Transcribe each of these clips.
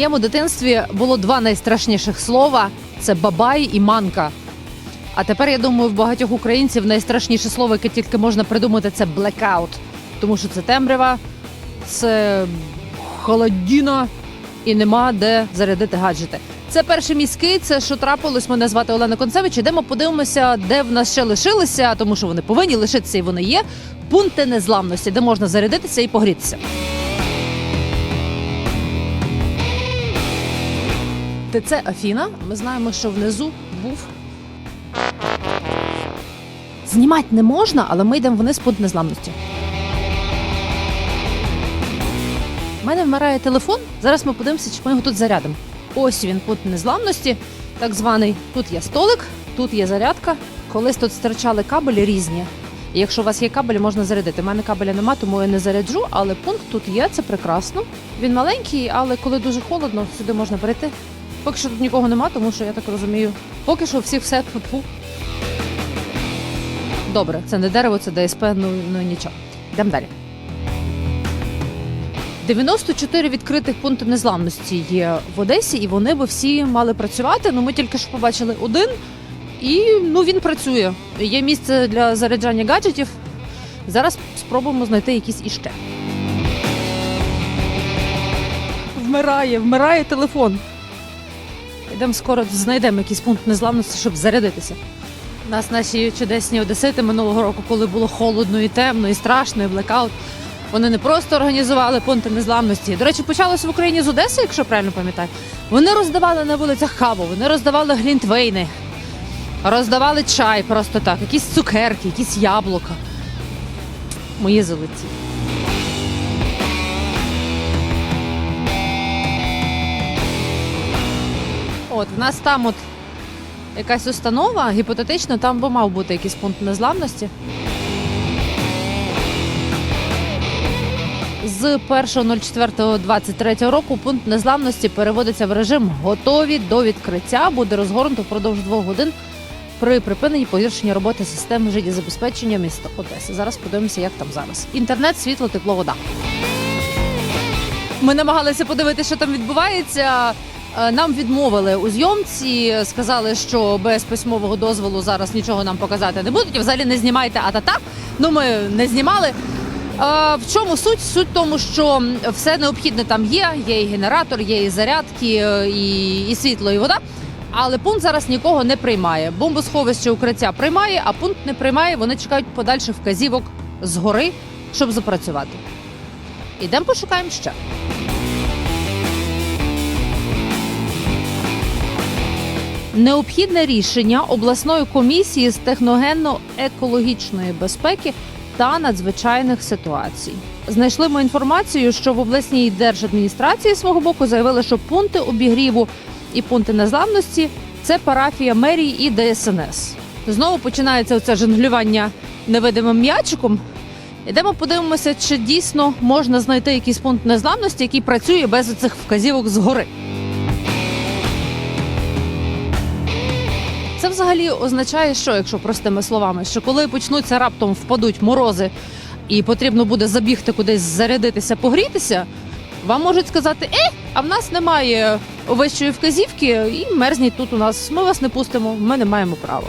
моєму дитинстві було два найстрашніших слова: це бабай і манка. А тепер я думаю, в багатьох українців найстрашніше слово, яке тільки можна придумати, це блекаут. Тому що це темрява, це холодіна і нема де зарядити гаджети. Це перший міський, це що трапилось. Мене звати Олена Концевич. Ідемо подивимося, де в нас ще лишилися, тому що вони повинні лишитися і вони є. Пункти незламності, де можна зарядитися і погрітися. ТЦ Афіна. Ми знаємо, що внизу був. Знімати не можна, але ми йдемо вниз пункт незламності. У мене вмирає телефон. Зараз ми подивимося, чи ми його тут зарядимо. Ось він, пункт незламності, так званий. Тут є столик, тут є зарядка. Колись тут стирчали кабелі різні. І якщо у вас є кабелі, можна зарядити. У мене кабеля нема, тому я не заряджу, але пункт тут є, це прекрасно. Він маленький, але коли дуже холодно, сюди можна перейти. Поки що тут нікого нема, тому що я так розумію. Поки що всіх все тьфу-тьфу. Добре, це не дерево, це ДСП, ну, ну нічого. Йдемо далі. 94 відкритих пункти незламності є в Одесі, і вони би всі мали працювати. Ну ми тільки що побачили один, і ну він працює. Є місце для заряджання гаджетів. Зараз спробуємо знайти якісь іще. Вмирає, вмирає телефон. Йдемо скоро знайдемо якийсь пункт незламності, щоб зарядитися. Нас наші чудесні одесити минулого року, коли було холодно і темно, і страшно, і блекаут. Вони не просто організували пункти незламності. До речі, почалося в Україні з Одеси, якщо правильно пам'ятаю. Вони роздавали на вулицях каву, вони роздавали глінтвейни, роздавали чай просто так, якісь цукерки, якісь яблука. Мої золоті. От, в нас там от якась установа, гіпотетично, там би мав бути якийсь пункт незламності. З 1.04.23 року пункт незламності переводиться в режим готові до відкриття. Буде розгорнуто впродовж двох годин при припиненні погіршення роботи системи життєзабезпечення міста Одеси. Зараз подивимося, як там зараз. Інтернет, світло, тепло, вода. Ми намагалися подивитися, що там відбувається. Е, Нам відмовили у зйомці, сказали, що без письмового дозволу зараз нічого нам показати не будуть. і Взагалі не знімайте а-та-та. Ну ми не знімали. Е, В чому суть? Суть в тому, що все необхідне там є. Є і генератор, є і зарядки, е, і, і світло, і вода. Але пункт зараз нікого не приймає. Бомбосховище укриття приймає, а пункт не приймає. Вони чекають подальших вказівок згори, щоб запрацювати. Ідемо пошукаємо ще. Необхідне рішення обласної комісії з техногенно-екологічної безпеки та надзвичайних ситуацій. Знайшли ми інформацію, що в обласній держадміністрації свого боку заявили, що пункти обігріву і пункти незламності це парафія мерії і ДСНС. Знову починається оце жонглювання невидимим м'ячиком. Ідемо подивимося, чи дійсно можна знайти якийсь пункт незламності, який працює без цих вказівок згори. Взагалі означає, що, якщо простими словами, що коли почнуться раптом впадуть морози і потрібно буде забігти кудись зарядитися, погрітися, вам можуть сказати: е, а в нас немає вищої вказівки, і мерзніть тут у нас. Ми вас не пустимо, ми не маємо права.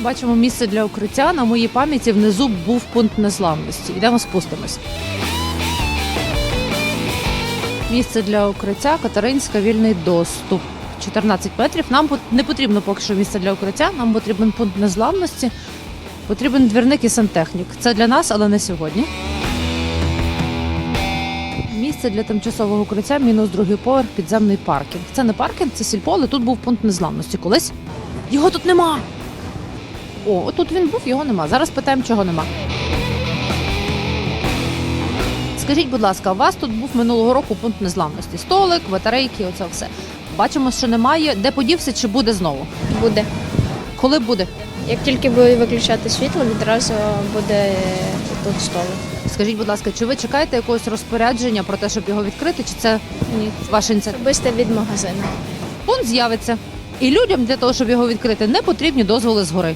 Бачимо місце для укриття. На моїй пам'яті внизу був пункт незламності. Йдемо спустимось. Місце для укриття Катеринська вільний доступ. 14 метрів. Нам не потрібно поки що місце для укриття. Нам потрібен пункт незламності. Потрібен двірник і сантехнік. Це для нас, але не сьогодні. Місце для тимчасового укриття мінус другий поверх, підземний паркінг. Це не паркінг, це сільпо, але тут був пункт незламності. Колись його тут нема. О, отут він був, його нема. Зараз питаємо, чого нема. Скажіть, будь ласка, у вас тут був минулого року пункт незламності. Столик, батарейки, оце все. Бачимо, що немає. Де подівся, чи буде знову? Буде. Коли буде? Як тільки буде виключати світло, відразу буде тут столик. Скажіть, будь ласка, чи ви чекаєте якогось розпорядження про те, щоб його відкрити, чи це Ні. ваша ініціатива? Особисто від магазину. Пункт з'явиться. І людям для того, щоб його відкрити, не потрібні дозволи згори.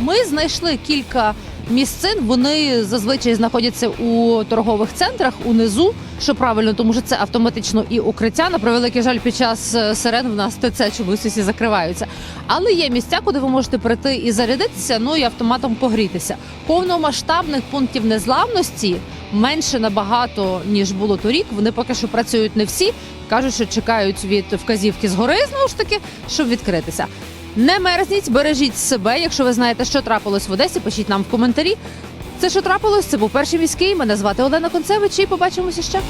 Ми знайшли кілька місцин вони зазвичай знаходяться у торгових центрах унизу, що правильно, тому що це автоматично і укриття. На превеликий жаль, під час е, сирен в нас ТЦ чомусь усі закриваються. Але є місця, куди ви можете прийти і зарядитися, ну і автоматом погрітися. Повномасштабних пунктів незламності менше набагато ніж було торік. Вони поки що працюють не всі. кажуть, що чекають від вказівки згори знову ж таки, щоб відкритися. Не мерзніть, бережіть себе. Якщо ви знаєте, що трапилось в Одесі, пишіть нам в коментарі. Це що трапилось? Це був перший міський. Мене звати Олена Концевич. І побачимося ще.